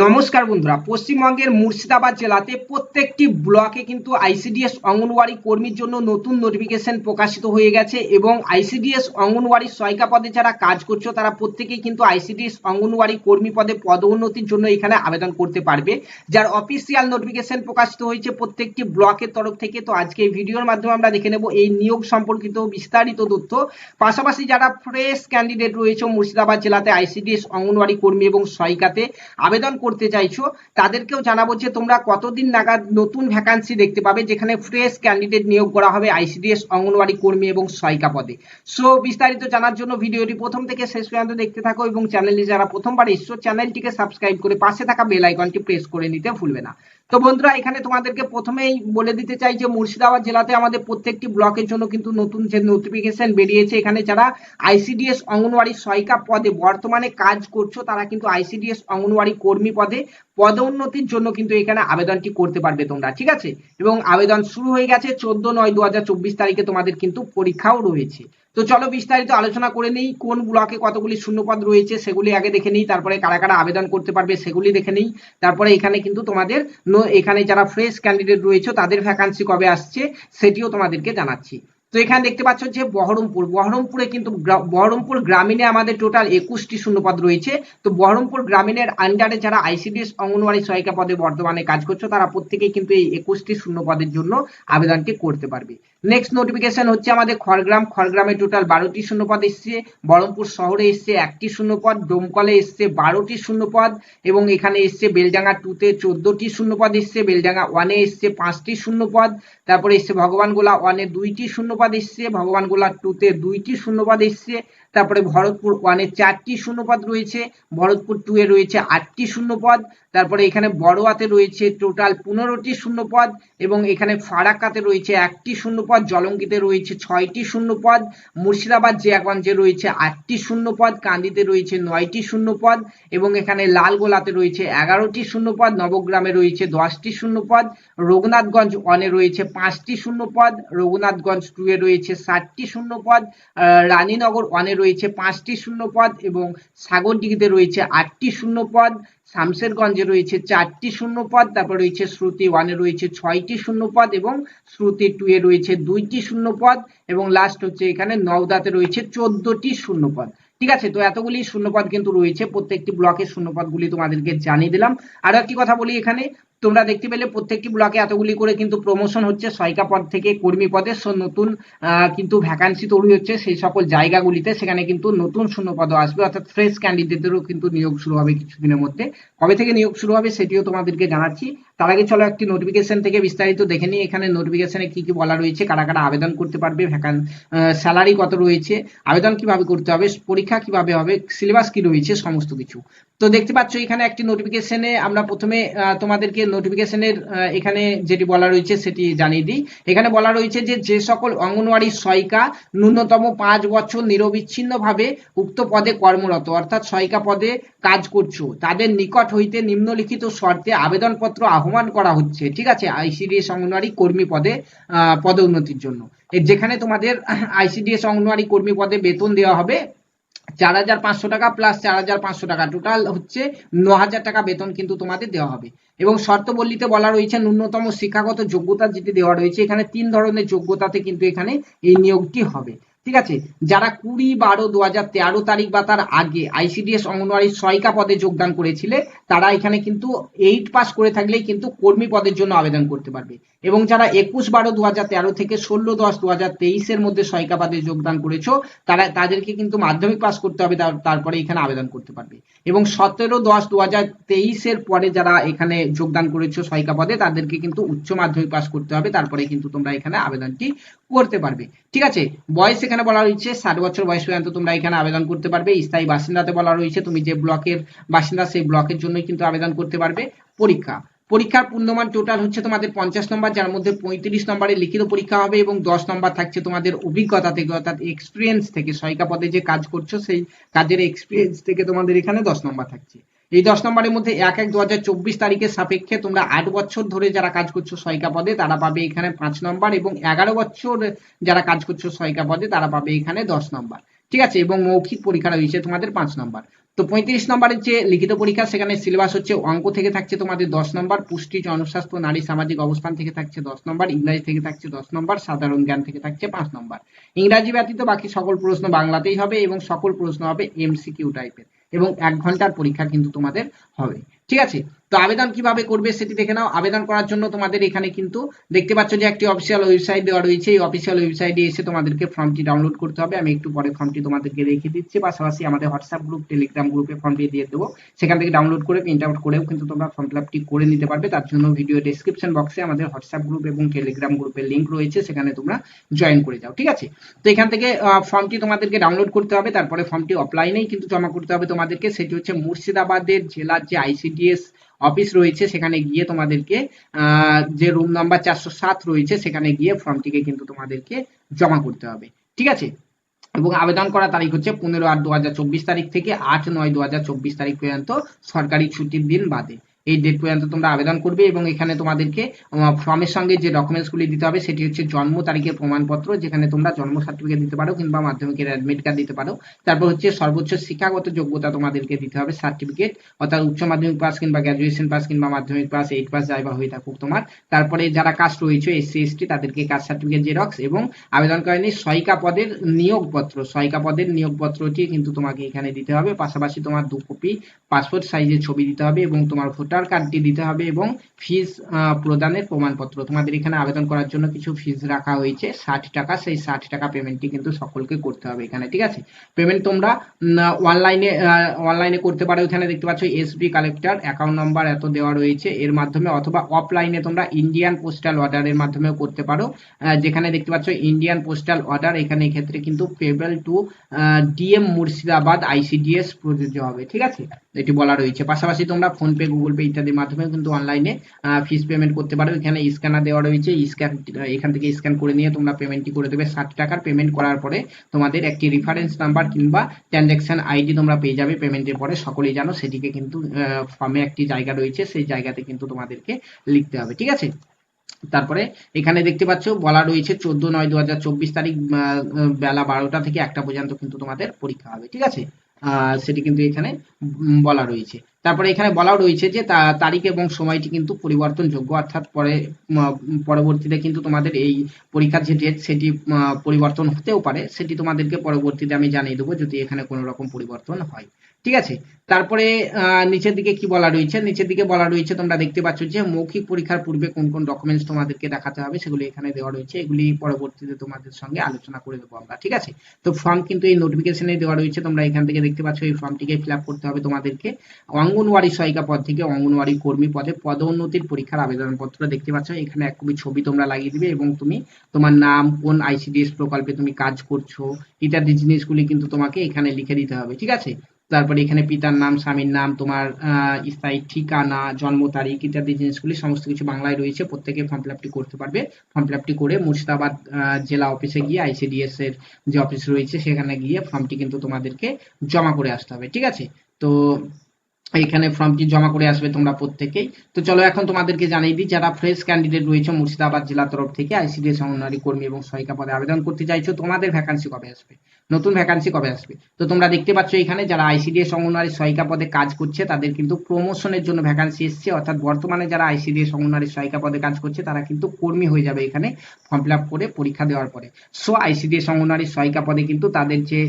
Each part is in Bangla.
নমস্কার বন্ধুরা, পশ্চিমবঙ্গের মুর্শিদাবাদ জেলাতে প্রত্যেকটি ব্লকে কিন্তু আইসিডিএস অঙ্গনওয়াড়ি কর্মীর জন্য নতুন নোটিফিকেশন প্রকাশিত হয়ে গেছে এবং আইসিডিএস অঙ্গনওয়াড়ি সহায়িকা পদে যারা কাজ করছ, তারা প্রত্যেকেই কিন্তু আইসিডিএস অঙ্গনওয়াড়ি কর্মী পদে পদোন্নতির জন্য এখানে আবেদন করতে পারবে। যার অফিসিয়াল নোটিফিকেশন প্রকাশিত হয়েছে প্রত্যেকটি ব্লকের তরফ থেকে। তো আজকে এই ভিডিওর মাধ্যমে আমরা দেখে নেব এই নিয়োগ সম্পর্কিত বিস্তারিত তথ্য। পাশাপাশি যারা ফ্রেশ ক্যান্ডিডেট রয়েছে মুর্শিদাবাদ জেলাতে আইসিডিএস অঙ্গনওয়াড়ি কর্মী এবং সহায়িকাতে আবেদন করতে চাইছো, তাদেরকেও জানাব যে তোমরা কতদিন নাগাদ নতুন ভ্যাকান্সি দেখতে পাবে, যেখানে ফ্রেশ ক্যান্ডিডেট নিয়োগ করা হবে আইসিডিএস অঙ্গনওয়াড়ি কর্মী এবং সহায়িকা পদে। সো বিস্তারিত জানার জন্য ভিডিওটি প্রথম থেকে শেষ পর্যন্ত দেখতে থাকো এবং চ্যানেলে যারা প্রথমবার এসছো চ্যানেলটিকে সাবস্ক্রাইব করে পাশে থাকা বেল আইকনটি প্রেস করে নিতে ভুলবে না। তো বন্ধুরা, এখানে তোমাদেরকে প্রথমেই বলে দিতে চাই যে, মুর্শিদাবাদ জেলাতে আমাদের প্রত্যেকটি ব্লকের জন্য কিন্তু নতুন যে নোটিফিকেশন বেরিয়েছে, এখানে যারা আইসিডিএস অঙ্গনওয়াড়ি সহায়িকা পদে বর্তমানে কাজ করছ, তারা কিন্তু আইসিডিএস অঙ্গনওয়াড়ি কর্মী পদে পদোন্নতির জন্য কিন্তু এখানে আবেদনটি করতে পারবে তোমরা, ঠিক আছে? এবং আবেদন শুরু হয়ে গেছে চোদ্দ নয় দু তারিখে তোমাদের কিন্তু পরীক্ষাও রয়েছে। তো চলো বিস্তারিত আলোচনা করে নেই, কোন ব্লকে কতগুলি শূন্যপদ রয়েছে সেগুলি আগে দেখে নিই, তারপরে কারা কারা আবেদন করতে পারবে সেগুলি দেখে নিই, তারপরে এখানে কিন্তু তোমাদের এখানে যারা ফ্রেশ ক্যান্ডিডেট রয়েছে তাদের ভ্যাকান্সি কবে আসছে সেটিও তোমাদেরকে জানাচ্ছি। তো এখানে দেখতে পাচ্ছ যে বহরমপুর, বহরমপুরে কিন্তু বহরমপুর গ্রামীণে আমাদের টোটাল একুশটি শূন্যপদ রয়েছে। তো বহরমপুর গ্রামীণের আন্ডারে যারা আইসিডিএস অঙ্গনওয়াড়ি সহায়িকা পদে বর্তমানে কাজ করছ, তারা প্রত্যেকেই কিন্তু এই একুশটি শূন্যপদের জন্য আবেদনটি করতে পারবে। নেক্সট নোটিফিকেশন হচ্ছে আমাদের খড়গ্রাম। খড়গ্রামে টোটাল বারোটি শূন্যপদ এসছে। বহরমপুর শহরে এসছে একটি শূন্যপদ, ডোমকলে এসছে বারোটি শূন্যপদ এবং এখানে এসছে বেলডাঙ্গা টুতে চোদ্দটি শূন্যপদ এসছে, বেলডাঙ্গা ওয়ানে এসছে পাঁচটি শূন্যপদ, তারপরে এসছে ভগবানগোলা ওয়ানে দুইটি শূন্যপদ এসছে ভগবান গোলার টুতে দুইটি শূন্যপদ এসছে তারপরে ভরতপুর ওয়ানে চারটি শূন্যপদ রয়েছে, ভরতপুর টু এ রয়েছে আটটি শূন্যপদ, তারপরে এখানে বড়োয়াতে রয়েছে টোটাল পনেরোটি শূন্যপদ এবং এখানে ফারাক্কাতে রয়েছে একটি শূন্যপদ, জলঙ্গিতে রয়েছে ছয়টি শূন্যপদ, মুর্শিদাবাদ জিয়াগঞ্জে রয়েছে আটটি শূন্যপদ, কান্দিতে রয়েছে নয়টি শূন্যপদ এবং এখানে লালগোলাতে রয়েছে এগারোটি শূন্যপদ, নবগ্রামে রয়েছে দশটি শূন্যপদ, রঘুনাথগঞ্জ ওয়ানে রয়েছে পাঁচটি শূন্যপদ, রঘুনাথগঞ্জ টু এ রয়েছে ষাটটি শূন্যপদ রানীনগর ওয়ানে রয়েছে পাঁচটি শূন্যপদ এবং সাগরডিগিতে রয়েছে আটটি শূন্যপদ, শামশেরগঞ্জে রয়েছে চারটি শূন্যপদ, তারপর রয়েছে শ্রুতি ওয়ানে রয়েছে ছয়টি শূন্যপদ এবং শ্রুতি টু এ রয়েছে দুইটি শূন্যপদ এবং লাস্ট হচ্ছে এখানে নওদাতে রয়েছে চোদ্দটি শূন্যপদ। ঠিক আছে, তো এতগুলি শূন্যপদ কিন্তু রয়েছে, প্রত্যেকটি ব্লকের শূন্যপদগুলি তোমাদেরকে জানিয়ে দিলাম। আরও একটি কথা বলি এখানে তোমরা দেখতে পেলে প্রত্যেকটি ব্লকে এতগুলি করে কিন্তু প্রমোশন হচ্ছে। সহায়িকা পদ থেকে কর্মী পদে নতুন কিন্তু ভ্যাকান্সি তৈরি হচ্ছে সেই সকল জায়গাগুলিতে। সেখানে কিন্তু নতুন শূন্যপদ আসবে, অর্থাৎ ফ্রেশ ক্যান্ডিডেটদেরও কিন্তু নিয়োগ শুরু হবে কিছুদিনের মধ্যে। কবে থেকে নিয়োগ শুরু হবে সেটিও তোমাদেরকে জানাচ্ছি। তার আগে চলো একটি নোটিফিকেশন থেকে বিস্তারিত দেখে নিই। এখানে নোটিফিকেশনে কি কি বলা রয়েছে, কারা কারা আবেদন করতে পারবে ভ্যাকান স্যালারি কত রয়েছে, আবেদন কীভাবে করতে হবে, পরীক্ষা কীভাবে হবে সিলেবাস কি রয়েছে, সমস্ত কিছু। তো দেখতে পাচ্ছ এখানে একটি নোটিফিকেশনে আমরা প্রথমে তোমাদেরকে নোটিফিকেশনের এখানে যেটি বলা রয়েছে সেটি জানিয়ে দিই। এখানে বলা রয়েছে যে যে সকল অঙ্গনওয়াড়ি সহায়িকা ন্যূনতম পাঁচ বছর নিরবিচ্ছিন্নভাবে উক্ত পদে কর্মরত, অর্থাৎ সহায়িকা পদে কাজ করছ, তাদের নিকট হইতে নিম্নলিখিত শর্তে আবেদনপত্র আহ্বান করা হচ্ছে, ঠিক আছে? আইসিডিএস অঙ্গনওয়াড়ি কর্মী পদে পদোন্নতির জন্য। যেখানে তোমাদের আইসিডিএস অঙ্গনওয়াড়ি কর্মী পদে বেতন দেওয়া হবে চার হাজার পাঁচশো টাকা প্লাস চার হাজার পাঁচশো টাকা। টোটাল হচ্ছে ন হাজার টাকা বেতন কিন্তু তোমাদের দেওয়া হবে। এবং শর্তবল্লিতে বলা রয়েছে ন্যূনতম শিক্ষাগত যোগ্যতা যেটি দেওয়া রয়েছে, এখানে তিন ধরনের যোগ্যতাতে কিন্তু এখানে এই নিয়োগটি হবে। ঠিক আছে? যারা কুড়ি বারো দু হাজার তেরো তারিখ বা তার আগে আইসিডিএস অঙ্গনওয়াড়ি সহায়িকা পদে যোগদান করেছিলে, তারা এখানে কিন্তু এইট পাস করে থাকলেই কিন্তু কর্মী পদের জন্য আবেদন করতে পারবে। এবং যারা একুশ বারো দু হাজার তেরো থেকে ষোলো দশ দু হাজার তেইশের মধ্যে সহায়িকা পদে যোগদান করেছ, তারা, তাদেরকে কিন্তু মাধ্যমিক পাস করতে হবে তারপরে এখানে আবেদন করতে পারবে। এবং সতেরো দশ দু হাজার তেইশের পরে যারা এখানে যোগদান করেছ সহায়িকা পদে, তাদেরকে কিন্তু উচ্চ মাধ্যমিক পাস করতে হবে, তারপরে কিন্তু তোমরা এখানে আবেদনটি করতে পারবে। ঠিক আছে? বয়স এখানে বলা রয়েছে ষাট বছর বয়স পর্যন্ত তোমরা এখানে আবেদন করতে পারবে। স্থায়ী বাসিন্দাতে বলা রয়েছে, তুমি যে ব্লকের বাসিন্দা, সেই ব্লকের জন্য কিন্তু আবেদন করতে পারবে পরীক্ষা। পরীক্ষার পূর্ণমান টোটাল হচ্ছে তোমাদের পঞ্চাশ নম্বর, যার মধ্যে পঁয়ত্রিশ নম্বরে লিখিত পরীক্ষা হবে এবং দশ নম্বর থাকছে তোমাদের অভিজ্ঞতা থেকে, অর্থাৎ এক্সপিরিয়েন্স থেকে। সহায়িকা পদে যে কাজ করছ, সেই কাজের এক্সপিরিয়েন্স থেকে তোমাদের এখানে দশ নম্বর থাকছে। এই দশ নম্বরের মধ্যে এক এক দু তারিখের সাপেক্ষে তোমরা আট বছর ধরে যারা কাজ করছ সহায়িকা পদে, তারা পাবে এখানে পাঁচ নম্বর এবং এগারো বছর যারা কাজ করছ সহায়িকা পদে, তারা পাবে এখানে দশ নম্বর। ঠিক আছে? এবং মৌখিক পরীক্ষা রয়েছে তোমাদের পাঁচ নম্বর। তো পঁয়ত্রিশ নম্বরের যে লিখিত পরীক্ষা, সেখানে সিলেবাস হচ্ছে অঙ্ক থেকে থাকছে তোমাদের দশ নম্বর, পুষ্টি, জনস্বাস্থ্য, নারী, সামাজিক অবস্থান থেকে থাকছে দশ নম্বর, ইংরাজি থেকে থাকছে দশ নম্বর, সাধারণ জ্ঞান থেকে থাকছে পাঁচ নম্বর। ইংরাজি ব্যতীত বাকি সকল প্রশ্ন বাংলাতেই হবে এবং সকল প্রশ্ন হবে এমসিকিউ টাইপের এবং এক ঘণ্টার পরীক্ষা কিন্তু তোমাদের হবে। ঠিক আছে? তো আবেদন কীভাবে করবে সেটি দেখে নাও। আবেদন করার জন্য তোমাদের এখানে কিন্তু দেখতে পাচ্ছ যে একটি অফিসিয়াল ওয়েবসাইট দেওয়া রয়েছে। এই অফিসিয়াল ওয়েবসাইটে এসে তোমাদেরকে ফর্মটি ডাউনলোড করতে হবে। আমি একটু পরে ফর্মটি তোমাদেরকে রেখে দিচ্ছি। পাশাপাশি আমাদের হোয়াটসঅ্যাপ গ্রুপ টেলিগ্রাম গ্রুপে ফর্মটি দিয়ে দেবো। সেখান থেকে ডাউনলোড করে প্রিন্ট আউট করেও কিন্তু তোমরা ফর্ম ফিল করে নিতে পারবে। তার জন্য ভিডিও ডেসক্রিপশন বক্সে আমাদের হোয়াটসঅ্যাপ গ্রুপ এবং টেলিগ্রাম গ্রুপের লিঙ্ক রয়েছে। সেখানে তোমরা জয়েন করে যাও, ঠিক আছে? তো এখান থেকে ফর্মটি তোমাদেরকে ডাউনলোড করতে হবে। তারপরে ফর্মটি অফলাইনেই কিন্তু জমা করতে হবে তোমাদেরকে। সেটি হচ্ছে মুর্শিদাবাদের জেলার যে আইসিডিএস অফিস রয়েছে, সেখানে গিয়ে তোমাদেরকে যে রুম নাম্বার চারশো সাত রয়েছে, সেখানে গিয়ে ফর্মটিকে কিন্তু তোমাদেরকে জমা করতে হবে। ঠিক আছে? এবং আবেদন করার তারিখ হচ্ছে পনেরো আট দু তারিখ থেকে আট নয় দু তারিখ পর্যন্ত সরকারি ছুটির দিন বাদে। এই ডেট পর্যন্ত তোমরা আবেদন করবে এবং এখানে তোমাদেরকে ফর্মের সঙ্গে যে ডকুমেন্টসগুলি দিতে হবে সেটি হচ্ছে জন্ম তারিখের প্রমাণপত্র, যেখানে তোমরা জন্ম সার্টিফিকেট দিতে পারো কিংবা মাধ্যমিকের অ্যাডমিট কার্ড দিতে পারো। তারপর হচ্ছে সর্বোচ্চ শিক্ষাগত যোগ্যতা তোমাদেরকে দিতে হবে সার্টিফিকেট অর্থাৎ উচ্চ মাধ্যমিক পাস কিংবা গ্র্যাজুয়েশন পাস কিংবা মাধ্যমিক পাস এইট পাস যাই বা হয়ে থাকুক তোমার। তারপরে যারা কাস্ট রয়েছে এসসি এসটি তাদেরকে কাস্ট সার্টিফিকেট জেরক্স এবং আবেদনকারী সহায়িকা পদের নিয়োগপত্র। সহায়িকা পদের নিয়োগপত্রটি কিন্তু তোমাকে এখানে দিতে হবে। পাশাপাশি তোমার দু কপি পাসপোর্ট সাইজের ছবি দিতে হবে এবং তোমার ভোটার কার্ডটি দিতে হবে এবং ফিস প্রদানের প্রমাণপত্র। তোমাদের এখানে আবেদন করার জন্য কিছু ফিজ রাখা হয়েছে। ষাট টাকা, সেই ষাট টাকা পেমেন্টটি কিন্তু সকলকে করতে হবে এখানে, ঠিক আছে? পেমেন্ট তোমরা অনলাইনে অনলাইনে করতে পারো। এখানে দেখতে পাচ্ছ এসবি কালেক্টর অ্যাকাউন্ট নাম্বার এত দেওয়া রয়েছে। এর মাধ্যমে অথবা অফলাইনে তোমরা ইন্ডিয়ান পোস্টাল অর্ডারের মাধ্যমেও করতে পারো। যেখানে দেখতে পাচ্ছ ইন্ডিয়ান পোস্টাল অর্ডার এখানে এক্ষেত্রে কিন্তু payable to DM Murshidabad ICDS প্রযোজ্য হবে, ঠিক আছে? এটি বলা রয়েছে। পাশাপাশি তোমরা ফোনপে, গুগল পে ইত্যাদির মাধ্যমে কিন্তু অনলাইনে ফিস পেমেন্ট করতে পারো। এখানে স্ক্যানার দেওয়া রয়েছে। স্ক্যান এখান থেকে স্ক্যান করে নিয়ে তোমরা পেমেন্টটি করে দেবে। ষাট টাকার পেমেন্ট করার পরে তোমাদের একটি রেফারেন্স নাম্বার কিংবা ট্রানজ্যাকশন আইডি তোমরা পেয়ে যাবে পেমেন্টের পরে। সকলেই জানো সেটিকে কিন্তু ফর্মে একটি জায়গা রয়েছে। সেই জায়গাতে কিন্তু তোমাদেরকে লিখতে হবে, ঠিক আছে? তারপরে এখানে দেখতে পাচ্ছ, বলা রয়েছে চোদ্দ নয় দু তারিখ বেলা বারোটা থেকে একটা পর্যন্ত কিন্তু তোমাদের পরীক্ষা হবে, ঠিক আছে? সেটি কিন্তু এখানে বলা রয়েছে। তারপরে এখানে বলাও রয়েছে যে তারিখ এবং সময়টি কিন্তু পরিবর্তনযোগ্য, অর্থাৎ পরে পরবর্তীতে কিন্তু তোমাদের এই পরীক্ষার যে ডেট সেটি পরিবর্তন হতেও পারে, সেটি তোমাদেরকে পরবর্তীতে আমি জানিয়ে দেবো যদি এখানে কোনো রকম পরিবর্তন হয়। ঠিক আছে? তারপরে নিচের দিকে কি বলা রয়েছে? নিচের দিকে বলা রয়েছে, তোমরা দেখতে পাচ্ছ যে মৌখিক পরীক্ষার পূর্বে কোন কোন ডকুমেন্টস তোমাদেরকে দেখাতে হবে সেগুলি এখানে দেওয়া রয়েছে। এগুলি পরবর্তীতে তোমাদের সঙ্গে আলোচনা করে দেবো আমরা, ঠিক আছে? তো ফর্ম কিন্তু এই নোটিফিকেশনে দেওয়া রয়েছে, তোমরা এখান থেকে দেখতে পাচ্ছ এই ফর্মটিকে ফিল করতে হবে তোমাদেরকে। অঙ্গনওয়াড়ি সহায়িকা পদ থেকে অঙ্গনওয়াড়ি কর্মী পদে পদোন্নতির পরীক্ষার আবেদনপত্র দেখতে পাচ্ছ, এখানে এক কপি ছবি তোমরা লাগিয়ে দিবে এবং তুমি তোমার নাম, কোন আইসিডিএস প্রকল্পে তুমি কাজ করছ, ইত্যাদি জিনিসগুলি কিন্তু তোমাকে এখানে লিখে দিতে হবে, ঠিক আছে? তারপরে এখানে পিতার নাম, স্বামীর নাম, তোমার স্থায়ী ঠিকানা, জন্ম তারিখ ইত্যাদি জিনিসগুলি সমস্ত কিছু বাংলায় রয়েছে। প্রত্যেকে ফর্ম ফিল করতে পারবে। ফর্ম ফিল করে মুর্শিদাবাদ জেলা অফিসে গিয়ে আইসিডিএস এর যে অফিস রয়েছে, সেখানে গিয়ে ফর্মটি কিন্তু তোমাদেরকে জমা করে আসতে হবে। ঠিক আছে? তো এখানে ফর্মটি জমা করে আসবে তোমরা প্রত্যেকেই। তো চলো এখন তোমাদেরকে জানিয়ে দিই, যারা ফ্রেশ ক্যান্ডিডেট রয়েছে মুর্শিদাবাদ জেলা তরফ থেকে আইসিডিএস অঙ্গনওয়াড়ি কর্মী এবং সহায়িকা পদে আবেদন করতে চাইছো, তোমাদের ভ্যাকান্সি কবে আসবে? নতুন ভ্যাকান্সি কবে আসবে? তো তোমরা দেখতে পাচ্ছ এখানে যারা আইসিডিএস অঙ্গনওয়াড়ি সহায়িকা পদে কাজ করছে, তাদের কিন্তু প্রমোশনের জন্য ভ্যাকান্সি এসছে। অর্থাৎ বর্তমানে যারা আইসিডিএস অঙ্গনওয়াড়ি সহায়িকা পদে কাজ করছে, তারা কিন্তু কর্মী হয়ে যাবে এখানে ফর্ম ফিল আপ করে পরীক্ষা দেওয়ার পরে। সো আইসিডিএস অঙ্গনওয়াড়ি সহায়িকা পদে কিন্তু তাদের যে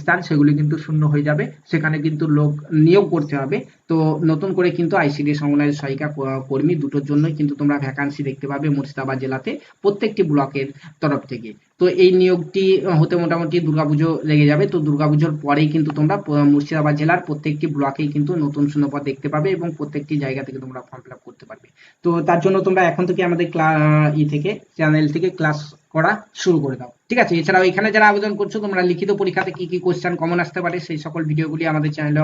স্থান, সেগুলি কিন্তু শূন্য হয়ে যাবে। সেখানে কিন্তু লোক নিয়োগ করতে হবে। তো নতুন করে কিন্তু আইসিডি অঙ্গনওয়াড়ি সহায়িকা কর্মী দুটোর জন্যই কিন্তু তোমরা ভ্যাকান্সি দেখতে পাবে মুর্শিদাবাদ জেলাতে প্রত্যেকটি ব্লকের তরফ থেকে। তো এই নিয়োগটি হতে মোটামুটি দুর্গাপুজো লেগে যাবে। তো দুর্গাপুজোর পরেই কিন্তু তোমরা মুর্শিদাবাদ জেলার প্রত্যেকটি ব্লকেই কিন্তু নতুন শূন্যপদ দেখতে পাবে এবং প্রত্যেকটি জায়গা থেকে তোমরা ফর্ম ফিল করতে পারবে। তো তার জন্য তোমরা এখন থেকে আমাদের ক্লা, ই থেকে চ্যানেল থেকে ক্লাস করা শুরু করে দাও। ঠিক আছে? এছাড়াও এখানে যারা আবেদন করছ, তোমরা লিখিত পরীক্ষাতে কি কি কোশ্চেন কমন আসতে পারে, সেই সকল ভিডিওগুলি আমাদের চ্যানেলে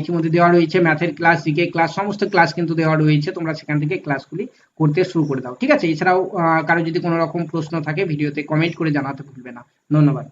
ইতিমধ্যে দেওয়া রয়েছে। ম্যাথের ক্লাস জিকে ক্লাস সমস্ত ক্লাস কিন্তু দেওয়া রয়েছে। তোমরা সেখান থেকে ক্লাসগুলি করতে শুরু করে দাও। ঠিক আছে? এছাড়াও কারও যদি কোনো রকম প্রশ্ন থাকে, ভিডিওতে কমেন্ট করে জানাতে ভুলবে না। ধন্যবাদ।